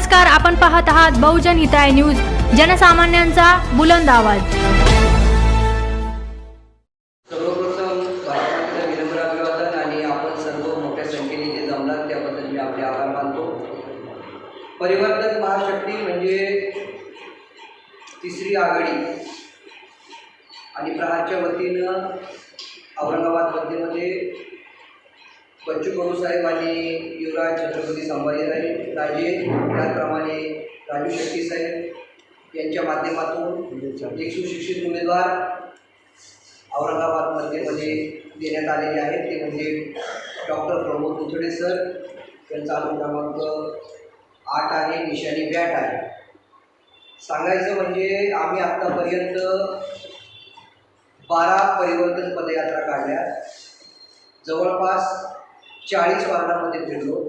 नमस्कार आपण पाहत आहात बहुजन हिताय न्यूज जनसामान्यांचा बुलंद आवाज. सर्वप्रथम भारताचं विनम्र अभिवादन आणि आपण सर्व मोठ्या संख्येने जे जमलात त्याबद्दल मी आपले आभार मानतो. परिवर्तन महाशक्ती म्हणजे तिसरी आघाडी. आणि प्रहारच्या वतीनं औरंगाबाद मध्येमध्ये बच्चू कडू साहेब आणि युवराज छत्रपती संभाजीराजे राजे त्याचप्रमाणे राजू शेट्टी साहेब यांच्या माध्यमातून एक सुशिक्षित उमेदवार औरंगाबादमध्ये मध्ये देण्यात आलेले आहेत. ते म्हणजे डॉक्टर प्रमोद कुथडे सर त्यांचा क्रमांक आठ आहे निशाणी बॅट आहे. सांगायचं म्हणजे आम्ही आत्तापर्यंत बारा परिवर्तन पदयात्रा काढल्या. जवळपास चाळीस वार्डामध्ये फिरलो.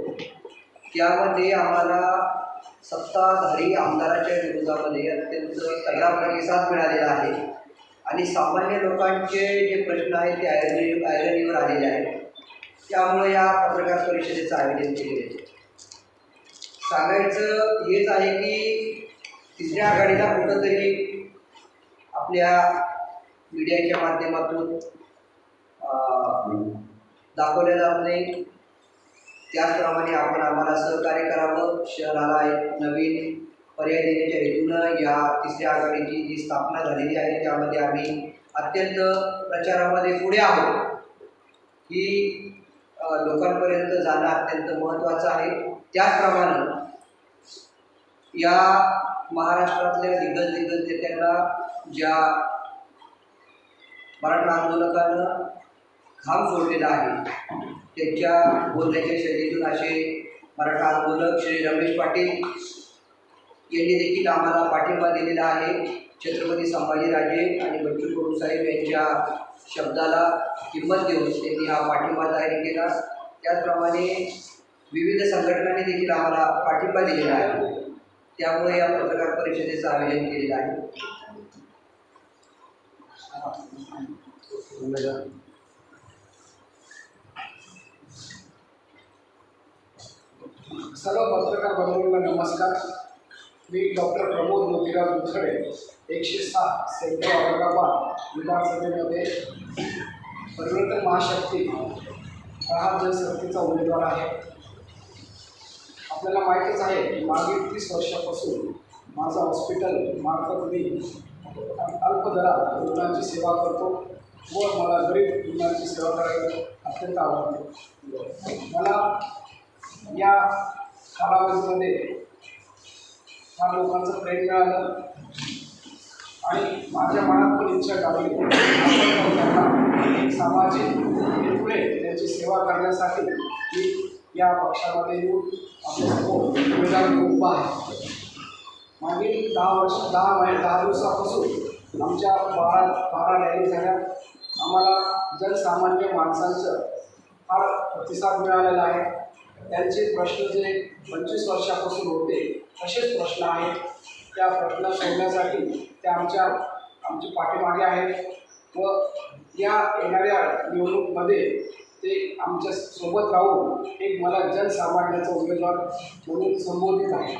त्यामध्ये आम्हाला सत्ताधारी आमदाराच्या विरोधामध्ये अत्यंत तगडा प्रतिसाद मिळालेला आहे. आणि सामान्य लोकांचे जे प्रश्न आहेत ते आयरनी आयरनीवर आलेले आहेत. त्यामुळे या पत्रकार परिषदेचं आयोजन केले सांगायचं हेच आहे की तिसऱ्या आघाडीला कुठंतरी आपल्या मीडियाच्या माध्यमातून दाखवलेलं आपले जात नाही त्याचप्रमाणे आपण आम्हाला सहकार्य करावं. शहराला एक नवीन पर्याय देण्याच्या हेतूनं या तिसऱ्या आघाडीची जी स्थापना झालेली आहे त्यामध्ये आम्ही अत्यंत प्रचारामध्ये पुढे आहोत. ही लोकांपर्यंत जाणं अत्यंत महत्त्वाचं आहे. त्याचप्रमाणे या महाराष्ट्रातल्या दिग्गज दिग्गज नेत्यांना ज्या मराठा आंदोलकानं घाम सोडलेला आहे. त्यांच्या बोलण्याच्या शैलीतून असे मराठा आंदोलक श्री रमेश पाटील यांनी देखील आम्हाला पाठिंबा दिलेला आहे. छत्रपती संभाजीराजे आणि बच्चू कडू साहेब यांच्या शब्दाला किंमत देऊन त्यांनी हा पाठिंबा जाहीर केला. त्याचप्रमाणे विविध संघटनांनी देखील आम्हाला पाठिंबा दिलेला आहे. त्यामुळे या पत्रकार परिषदेचं आयोजन केलेलं आहे. सर्व पत्रकार बंधूंना नमस्कार. मी डॉक्टर प्रमोद मोतीराव दुधडे एकशे सहा सेंट्रल औरंगाबाद विधानसभेमध्ये परिवर्तन महाशक्ती प्रहार जनशक्तीचा उमेदवार आहे. आपल्याला माहितीच आहे की मागील तीस वर्षापासून माझं हॉस्पिटल मार्फत मी अल्प दरात रुग्णांची सेवा करतो व मला गरीब रुग्णांची सेवा करायला अत्यंत आवडते. मला या कालावधीमध्ये फार लोकांचं प्रेम मिळालं आणि माझ्या मनात पण इच्छा लागली त्यांना सामाजिक पुढे त्याची सेवा करण्यासाठी मी या पक्षामध्ये येऊन आपले उमेदवार उभा आहे. मागील दहा वर्ष दहा महिने दहा दिवसापासून आमच्या बारा बारा रॅली झाल्या. आम्हाला जनसामान्य माणसांचं फार प्रतिसाद मिळालेला आहे. त्यांचे प्रश्न जे पंचवीस वर्षापासून होते असेच प्रश्न आहेत. त्या प्रश्न सोडण्यासाठी ते आमच्या आमच्या पाठीमागे आहेत. व या येणाऱ्या निवडणूकमध्ये ते आमच्यासोबत राहून एक मला जनसामान्याचा उमेदवार म्हणून संबोधित आहे.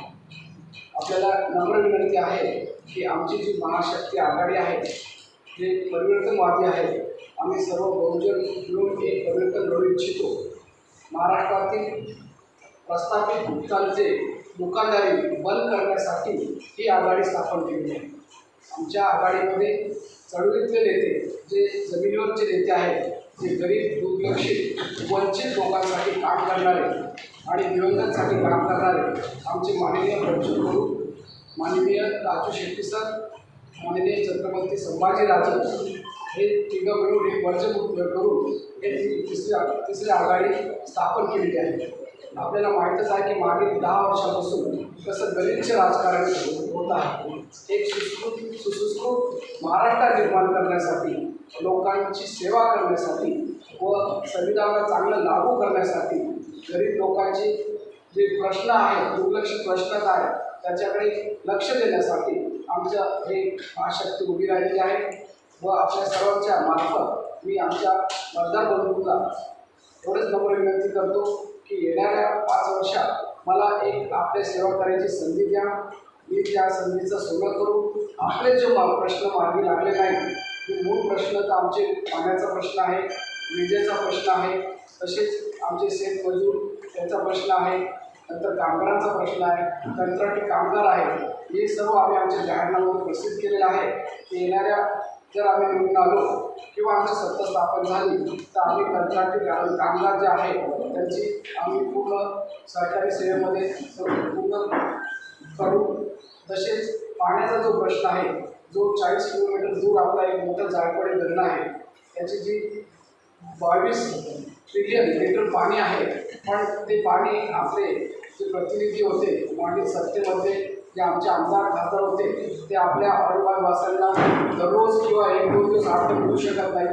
आपल्याला नम्र विनंती आहे की आमची जी महाशक्ती आघाडी आहे जे परिवर्तनवादी आहे आम्ही सर्व बहुजन मिळून एक परिवर्तन घडू इच्छितो. महाराष्ट्रातील प्रस्थापित गुप्तांचे दुकानदारी बंद करण्यासाठी ही आघाडी स्थापन केली आहे. आमच्या आघाडीमध्ये चळवळीतले नेते जे जमिनीवरचे नेते आहेत जे गरीब दुर्लक्षित वंचित लोकांसाठी काम करणारे आणि दिवंगतसाठी काम करणारे आमचे माननीय बच्चू गुरु माननीय राजू शेट्टी सर माननीय छत्रपती संभाजीराजे हे तिघं मिळून एक वर्जमुक्त करून हे तिसरी तिसरी आघाडी स्थापन केलेली आहे. आपल्याला माहीतच आहे की मागील दहा वर्षापासून कसं गरीबचे राजकारण होत आहे. एक सुस्कृत सुसंस्कृत महाराष्ट्र निर्माण करण्यासाठी लोकांची सेवा करण्यासाठी व संविधानाला चांगलं लागू करण्यासाठी गरीब लोकांचे जे प्रश्न आहेत दुर्लक्षित प्रश्न आहेत त्याच्याकडे लक्ष देण्यासाठी आमच्या हे महाशक्ती उभी राहिलेली आहे व आपल्या सर्वांच्या मार्फत मी आमच्या मतदार बंधूंना एवढंच नम्र विनंती करतो की येणाऱ्या पाच वर्षात मला एक आपल्या सेवा करायची संधी द्या. मी त्या संधीचा सोनं करू. आपले जे प्रश्न मार्गी लागले नाही ते मूळ प्रश्न तर आमचे पाण्याचा प्रश्न आहे विजेचा प्रश्न आहे तसेच आमचे शेतमजूर त्याचा प्रश्न आहे. नंतर कामगारांचा प्रश्न आहे कंत्राटी कामगार आहेत. हे सर्व आम्ही आमच्या जाहीरनाम्यावर प्रसिद्ध केलेलं आहे. की येणाऱ्या जर आम्ही निवडून आलो किंवा आमची सत्ता स्थापन झाली तर आम्ही कंत्राटी कामगार जे आहे त्यांची आम्ही पूर्ण सरकारी सेवेमध्ये पूर्ण करू तसेच पाण्याचा जो प्रश्न आहे जो चाळीस किलोमीटर दूर आपला एक मोठा जाळपडे धरण आहे त्याची जी बावीस ट्रिलियन लिटर पाणी आहे पण ते पाणी आपले जे प्रतिनिधी होते मागील सत्तेमध्ये जे आमचे आमदार खासदार होते ते आपल्या अडवासांना दररोज किंवा एक दोन दिवस आठ मिळू शकत नाही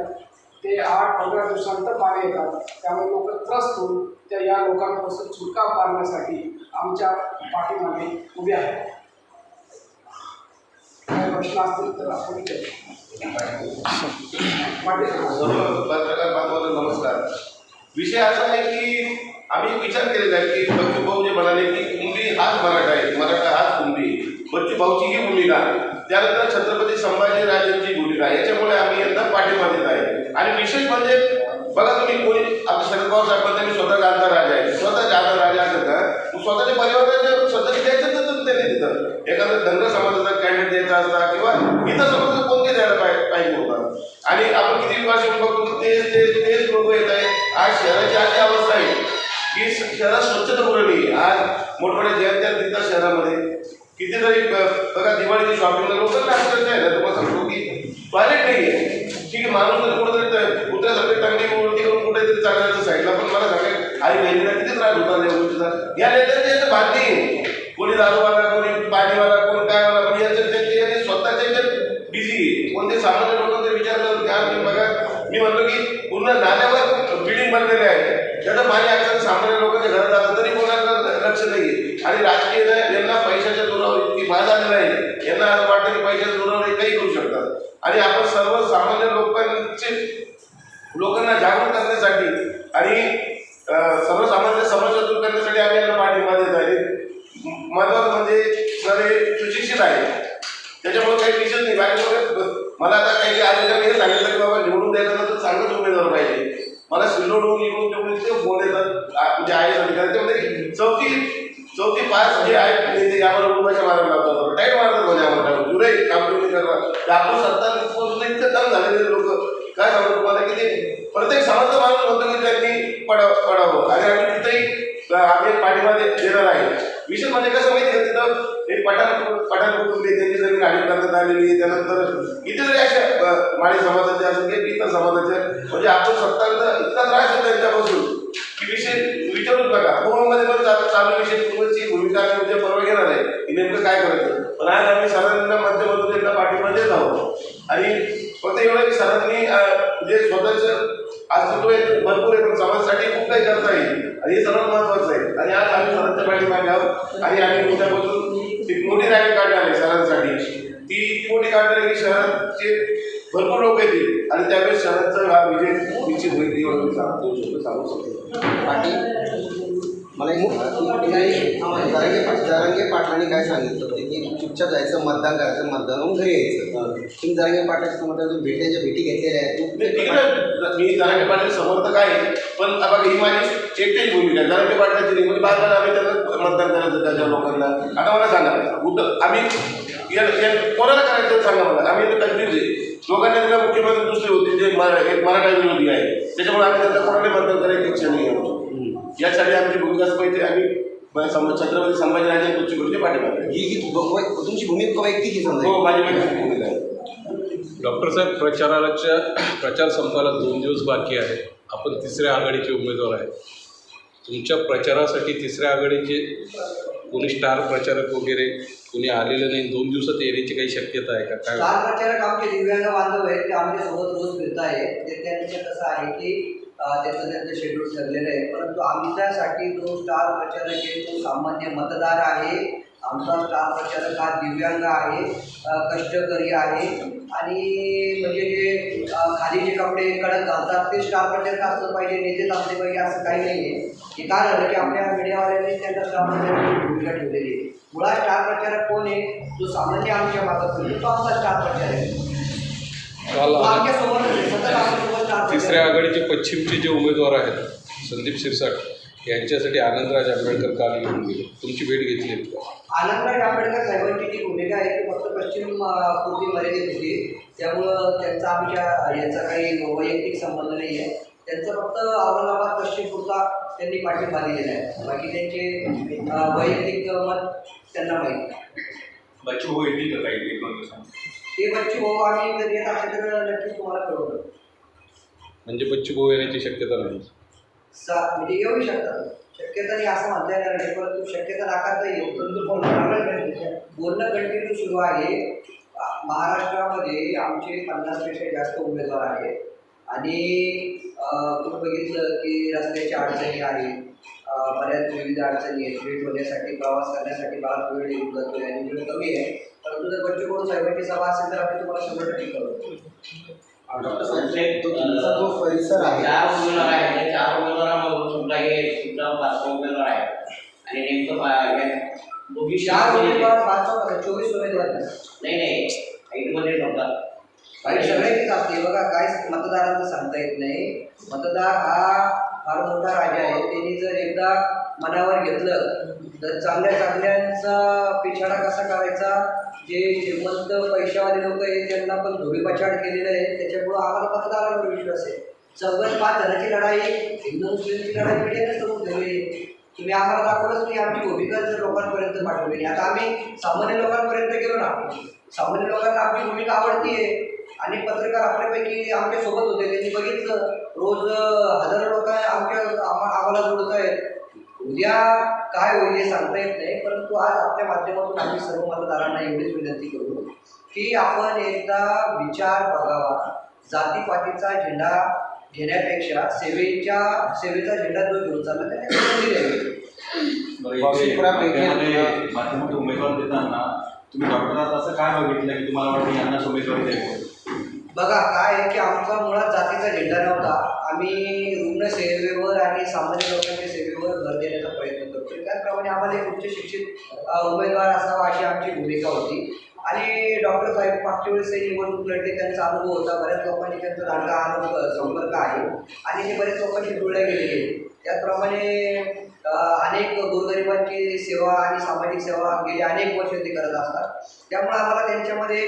ते आठ पंधरा दिवसानंतर पाणी येतात. त्यामुळे लोक त्रस्त होऊन त्या या लोकांपासून सुटका पाडण्यासाठी आमच्या पाठीमागे उभे आहेत. काही प्रश्न असतील तर आपण विचारू. पत्रकार बांधवांना नमस्कार. विषय असा आहे की आम्ही विचार केलेला आहे की बच्चू भाऊ जे म्हणाले की कुंभी हाच मराठा आहे मराठा हाच कुंभी बच्चू भाऊची ही भूमिका त्यानंतर छत्रपती संभाजीराजांची भूमिका याच्यामुळे आम्ही यंदा पाठिंबा देत आहे. आणि विशेष म्हणजे बघा तुम्ही कोणी आता शरद पवार साहेब म्हणते मी स्वतः गांधा राजा आहे. स्वतः गांधा राजा असं का? स्वतःच्या परिवाराच्या स्वतःचे द्यायचं तर त्यांनी तिथं एखादा धनगर समाजाचा कॅन्डिडेट द्यायचा असता किंवा इतर समाजाचा कोणते द्यायला पाहिजे पाहिजे होता. आणि आपण किती वर्ष बघतो तेच तेच तेच लोक येत आहे आज शहराची अशी अवस्था आहे. की शहरात स्वच्छता पुरवली आज मोठमोठ्या जयंत्या दिसतात शहरामध्ये. कितीतरी बघा दिवाळीची शॉपिंगला लोकांना तुम्हाला सांगतो की टॉयलेट नाही आहे ठीक आहे माणूस जर कुठेतरी कुत्र्यासारखी टांगली मूर्ती करून कुठेतरी चालायचं साईडला पण मला सांगेल आई बहिणीला किती त्रास होता या गोष्टीचा? या नेत्यांचे याचं भाग नाही कोणी दारूवाला कोणी पाणीवाला कोणी काय वाला पण याचं त्यांचे यांनी स्वतःच्या बिझी कोणते सामान्य लोक ते विचारलं की आज बघा. मी म्हणतो की पूर्ण नाल्यावर बिल्डिंग बनलेले आहे. त्याचं पाणी अक्षर सामान्य लोकांच्या घरात जातं तरी कोणाला लक्ष नाही आणि राजकीय यांना पैशाच्या जोरावर इतकी बाज नाही. आहे यांना असं वाटतं की पैशाच्या जोरावर हे काही करू शकतात. आणि आपण सर्व सामान्य लोकांचे लोकांना जागरूक करण्यासाठी आणि अं, सर्वसामान्य समस्या दूर करण्यासाठी आम्ही यांना पाठिंबा देत आहे म- महत्वाचं म्हणजे सर हे सुशिक्षित आहे त्याच्यामुळे काही विषय नाही बाकी मला आता काही आलेल्या मी हे सांगितलं की बाबा निवडून द्यायचं ना तर चांगलंच उमेदवार पाहिजे मला सिल्लोडहून इकडून तिकडून इतके फोन येतात आ- म्हणजे आहे अधिकारी त्यामध्ये चौथी चौथी पाच जे आहेत नेते यावर रुपयाच्या मारायला लावतात टाईट मारतात म्हणजे आम्हाला जुलै कामगिरी करणार ते आपण सत्ता पोहोचून इतकं दम झालेले लोक काय सांगतो तुम्हाला की ते प्रत्येक समाजाचा माणूस म्हणतो की त्यांनी पडाव पडावं. आणि आम्ही तिथेही आम्ही एक पाठिंबा देणार आहे. विशेष म्हणजे कसं माहिती आहे तिथं? एक पठाण पठाण कुटुंबीय त्यांची जमीन आधी करण्यात आलेली त्यानंतर कितीतरी अशा अं, माळी समाजाचे असेल की इतर समाजाचे म्हणजे आपण स्वतः इतका त्रास होतो त्यांच्यापासून. की विषय विचारून बघा. पूर्वमध्ये पण चालू चालू विषय पूर्वची भूमिका आम्ही उद्या परवा घेणार आहे. की नेमकं काय करायचं? पण आज आम्ही सरांना माध्यमातून एकदा पाठिंबा देत आहोत. आणि फक्त एवढं की सरांनी जे स्वतःचं अस्तित्व आहे भरपूर आहे पण समाजासाठी खूप काही करता येईल. आणि हे सर्वात महत्वाचं आहे. आणि आज आम्ही सरांच्या पाठीमागे आहोत. आणि आम्ही उद्यापासून एक मोठी रॅली काढणार आहे सरांसाठी ती इतकी मोठी काढणार आहे की शहराचे भरपूर लोक येतील. आणि त्यावेळेस शहराचा हा विजय निश्चित होईल एवढं सांगू शकतो पाटील मला एक जरांगे पाट जरांगे पाटलांनी काय सांगितलं होतं की चुपचाप जायचं मतदान करायचं मतदान होऊन घरी यायचं. तुम्ही जरांगे पाटलाच्या समोर भेटण्याच्या भेटी घेतलेल्या आहेत. नाही, ठीक आहे मी जरांगे पाटील समर्थक आहे? पण आता ही माझी एकटीच भूमिका आहे. जरांगे पाटलाची नाही म्हणजे बार बार आम्ही त्यांना मतदान करायचं त्याच्या लोकांना. आता मला सांगा उद्धव आम्ही या- या- कोणाला करायचं सांगा मला. आम्ही कन्फ्युज आहे. लोकांना दिला मुख्यमंत्री दुसरे होते जे मरा- एक मराठा विरोधी आहे त्याच्यामुळे आम्ही त्यांना कोणाला मतदान करायची इच्छा नाही आहे आमची. यासाठी आमची भूमिका असं पाहिजे आम्ही छत्रपती संभाजीराजे कुचीकडचे पाठिंबा ही ही ब- तुमची भूमिका वैयक्तिक समजा. हो माझी वैयक्तिक भूमिका आहे. डॉक्टर साहेब प्रचाराच्या प्रचार संपायला दोन दिवस बाकी आहे. आपण तिसऱ्या आघाडीचे उमेदवार आहे तुमच्या प्रचारासाठी तिसऱ्या आघाडीचे कोणी स्टार प्रचारक वगैरे कोणी आलेलं नाही दोन दिवसात येण्याची काही शक्यता आहे का? काय? स्टार प्रचारक आमचे दिव्यांग बांधव आहेत ते आमच्यासोबत रोज फिरत आहेत. ते त्यांचं कसं आहे की अं, त्याचं त्यांचं शेड्यूल ठरलेलं आहे. परंतु आमच्यासाठी जो स्टार प्रचारक आहे तो सामान्य मतदार आहे. आमचा स्टाफ प्रचारक हा दिव्यांग आहे कष्टकरी आहे. आणि म्हणजे जे खाली जे कपडे कडक घालतात ते स्टाफ प्रचारक असलं पाहिजे नेतेच असले पाहिजे असं काही नाही आहे हे काय झालं की आपल्या मीडियावाल्यांनी त्यांना प्रचारकाची भूमिका ठेवलेली आहे. मुळात स्टार प्रचारक कोण आहे? जो सामान्य आमच्या भागात फिरतो, तो आमचा स्टार प्रचारक आहे. स्टार तिसऱ्या. आघाडीचे पश्चिमचे जे उमेदवार आहेत संदीप शिरसाट यांच्यासाठी आनंदराज आंबेडकर काल येऊन गेले. तुमची भेट घेतली? आनंदराज आंबेडकर साहेबांची जी भूमिका आहे ती फक्त पश्चिम पूर्वी मर्यादित होती. त्यामुळं त्यांचा आमच्या याचा काही वैयक्तिक संबंध नाही आहे. त्यांचं फक्त औरंगाबाद पश्चिम पुरता त्यांनी पाठिंबा दिलेला आहे. बाकी त्यांचे वैयक्तिक मत त्यांना माहीत बच्चू हो येतील का काही? ते बच्ची भाऊ आम्ही जर येत असेल तर नक्कीच तुम्हाला कळवलं म्हणजे बच्चू भाऊ येण्याची शक्यता नाही. सा म्हणजे येऊ शकतात शक्यता नाही असं म्हणता येणार नाही परंतु शक्यता नाकारता येईल. परंतु बोलणं बोलणं कंटिन्यू सुरू आहे. महाराष्ट्रामध्ये आमचे पन्नासपेक्षा जास्त उमेदवार आहेत. आणि तुम्ही बघितलं की रस्त्याच्या अडचणी आहेत. बऱ्याच विविध अडचणी आहेत. वेट होण्यासाठी प्रवास करण्यासाठी बराच वेळ येऊन जातो. आणि वेळ कमी आहे. परंतु जर बच्चू साहेबांची सभा असेल तर आम्ही तुम्हाला शंभर टक्के कळवतो. डॉक्टर साहेब तो तुमचा जो परिसर आहे सुद्धा उमेदवार आहे आणि नेमकं चार उमेदवार पाच चोवीस उमेदवार नाही नाही हाईटमध्ये ठेवतात आणि सगळ्यांचीच असते बघा काय मतदारांचं सांगता येत नाही मतदार हा फार मोठा राजा आहे त्यांनी जर एकदा मनावर घेतलं तर चांगल्या चांगल्यांचा पिछाडा कसा करायचा जे श्रीमंत पैशावाले लोक आहेत त्यांना पण धुळीपछाड केलेलं आहे त्याच्यामुळं आम्हाला मतदारांवर विश्वास आहे. चौघन पाच जणांची लढाई हिंदू मुस्लिमची लढाई मीडियाने समोर ठेवली तुम्ही आम्हाला दाखवलंच नाही आमची भूमिका जर लोकांपर्यंत पाठवली आता आम्ही सामान्य लोकांपर्यंत गेलो ना. सामान्य लोकांना आपली भूमिका आवडतीये. आहे आणि पत्रकार आपल्यापैकी आमच्यासोबत होते त्यांनी बघितलं. रोज हजारो लोक आमच्या आम्हाला जोडत आहेत. उद्या काय होईल हे सांगता येत नाही परंतु आज आपल्या माध्यमातून आम्ही सर्व मतदारांना एवढीच विनंती करू की आपण एकदा विचार बघावा. जातीपातीचा झेंडा घेण्यापेक्षा सेवेच्या सेवेचा झेंडा जो घेऊन चालला संधी द्यावी मोठे उमेदवार देताना तुम्ही डॉक्टरात असं काय बघितलं की तुम्हाला वाटतं यांनाच उमेदवारी द्यावी? बघा काय आहे की आमचा मुळात जातीचा झेंडा नव्हता. आम्ही रुग्ण सेवेवर आणि सामान्य लोकांच्या सेवेवर भर देण्याचा प्रयत्न करतो त्याचप्रमाणे आम्हाला एक उच्च शिक्षित उमेदवार असावा अशी आमची भूमिका होती. आणि डॉक्टर साहेब मागच्या वेळेस निवडणूक लढले त्यांचा अनुभव होता. बऱ्याच लोकांनी त्यांचा दांडगा अनुभव संपर्क आहे. आणि हे बऱ्याच लोकांशी जुळले गेलेले त्याचप्रमाणे अनेक गोरगरिबांची सेवा आणि सामाजिक सेवा गेली अनेक वर्ष ते करत असतात. त्यामुळे आम्हाला त्यांच्यामध्ये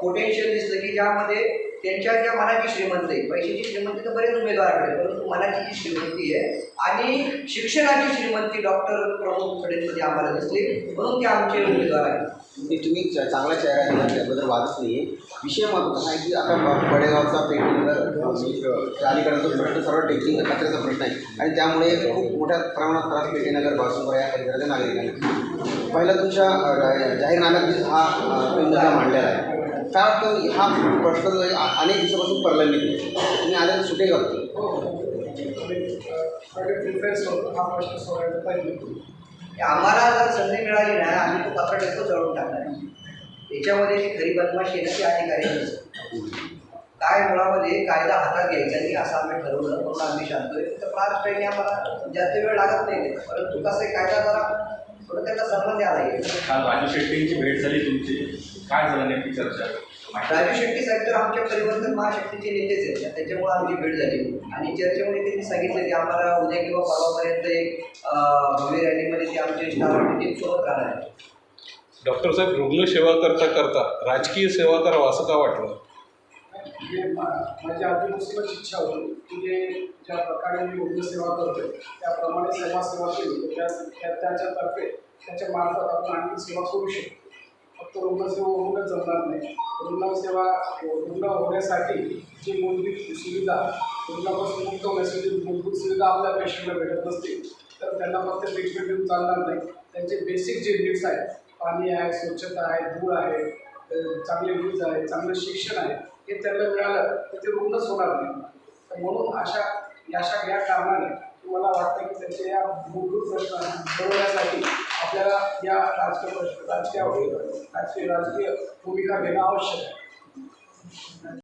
पोटेन्शियल दिसलं की ज्यामध्ये त्यांच्या ज्या मनाची श्रीमंती आहे. पैशाची श्रीमंती तर बरेच उमेदवाराकडे परंतु मनाची जी श्रीमंती आहे आणि शिक्षणाची श्रीमंती डॉक्टर प्रमोद खडेंमध्ये आम्हाला दिसली म्हणून ते आमचे उमेदवार आहेत. म्हणजे तुम्ही च- चांगला चेहरा दिला त्याबद्दल वादच नाही आहे विषय महत्त्वाचा आहे की आता बडेगावचा पेटीनगर अलीकडचा म्हणजे प्रश्न सर्व टेकिंग कचऱ्याचा प्रश्न आहे. आणि त्यामुळे खूप मोठ्या प्रमाणात त्रास पेटीनगर बासुंबरा या परिसराच्या नागरिकांना. पहिला तुमच्या जाहीरनाम्यात हा अ, मांडलेला आहे. काय वाटतं हा प्रश्न अनेक दिवसापासून प्रलंबित आहे तुम्ही आल्यावर सुटेल का प्रिफरन्स होतो हा प्रश्न सोडवायचा पाहिजे आम्हाला जर संधी मिळाली ना आम्ही तो पत्र टेको जळून टाकणार याच्यामध्ये जी खरी बदमाशी आहे ना ती अधिकारी काय मुळामध्ये कायदा हातात घ्यायचा नाही असं आम्ही ठरवलं म्हणून आम्ही शांतोय. तर फार काही आम्हाला जास्त वेळ लागत नाही. परंतु कसं आहे कायदा जरा थोडं त्याचा सन्मान द्यायला येईल काल राजू शेट्टींची भेट झाली तुमची. काय झालं नेमकी चर्चा? राजू शेट्टी साहेब तर आमच्या परिवर्तन महाशक्तीचे नेतेच आहेत. त्याच्यामुळे आमची भेट झाली. आणि चर्चेमध्ये त्यांनी सांगितलं की आम्हाला उद्या किंवा परवापर्यंत एक भव्य रॅलीमध्ये ते आमचे सोबत राहणार आहे डॉक्टर साहेब रुग्ण सेवा करता करता राजकीय सेवा करावं असं का वाटलं? म्हणजे मा- माझी आधीपासूनच इच्छा होती की जे ज्या प्रकारे मी रुग्णसेवा करतो त्याप्रमाणे समाजसेवा केली. तर त्या त्या- त्याच्यातर्फे त्याच्या मार्फत आपण आणखी सेवा करू शकतो. फक्त रुग्णसेवा होऊनच जमणार नाही. रुग्णसेवा रुग्ण होण्यासाठी जी मूलभूत सुविधा रुग्णापासून मुक्त होण्यासाठी मूलभूत सुविधा आपल्या पेशंटला भेटत नसतील तर त्यांना फक्त ट्रीटमेंट देऊन चालणार नाही. त्यांचे बेसिक जे नीड्स आहेत पाणी आहे स्वच्छता आहे धूळ आहे चांगले वीज आहे चांगलं शिक्षण आहे हे त्यांना मिळालं तर ते रुग्णच होणार नाही. तर म्हणून अशा अशा या कारणाने मला वाटतं की त्यांच्या या मूलभूत प्रश्न सोडवण्यासाठी आपल्याला या राजकीय राजकीय राजकीय राजकीय भूमिका घेणं आवश्यक आहे.